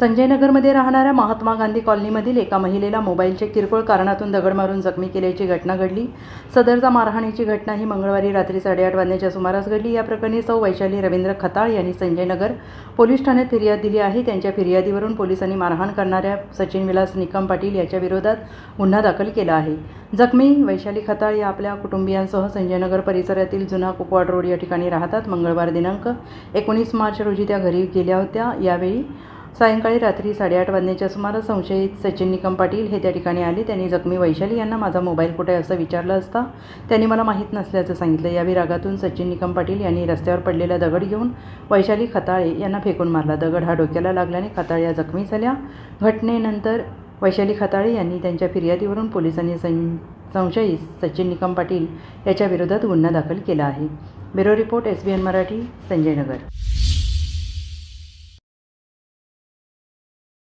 संजयनगरमध्ये राहणाऱ्या महात्मा गांधी कॉलनीमधील एका महिलेला मोबाईलचे किरकोळ कारणातून दगड मारून जखमी केल्याची घटना घडली. सदरचा मारहाणीची घटना ही मंगळवारी रात्री साडेआठ वाजण्याच्या सुमारास घडली. या प्रकरणी सौ वैशाली रवींद्र खताळ यांनी संजयनगर पोलीस ठाण्यात फिर्याद दिली आहे. त्यांच्या फिर्यादीवरून पोलिसांनी मारहाण करणाऱ्या सचिन विलास निकम पाटील याच्या विरोधात गुन्हा दाखल केला आहे. जखमी वैशाली खताळ या आपल्या कुटुंबियांसह संजयनगर परिसरातील जुना कुपवाड रोड या ठिकाणी राहतात. मंगळवार दिनांक एकोणीस मार्च रोजी त्या घरी गेल्या होत्या. यावेळी सायंकाळी रात्री साडेआठ वाजण्याच्या सुमारास संशयित सचिन निकम पाटील हे त्या ठिकाणी आले. त्यांनी जखमी वैशाली यांना माझा मोबाईल कुठे आहे असं विचारलं असता त्यांनी मला माहीत नसल्याचं सांगितलं. या विरागातून सचिन निकम पाटील यांनी रस्त्यावर पडलेला दगड घेऊन वैशाली खताळे यांना फेकून मारला. दगड हा डोक्याला लागल्याने खताळे या जखमी झाल्या. घटनेनंतर वैशाली खताळे यांनी त्यांच्या फिर्यादीवरून पोलिसांनी सं संशयित सचिन निकम पाटील याच्या विरोधात गुन्हा दाखल केला आहे. Bureau report S B N Marathi Sanjaynagar.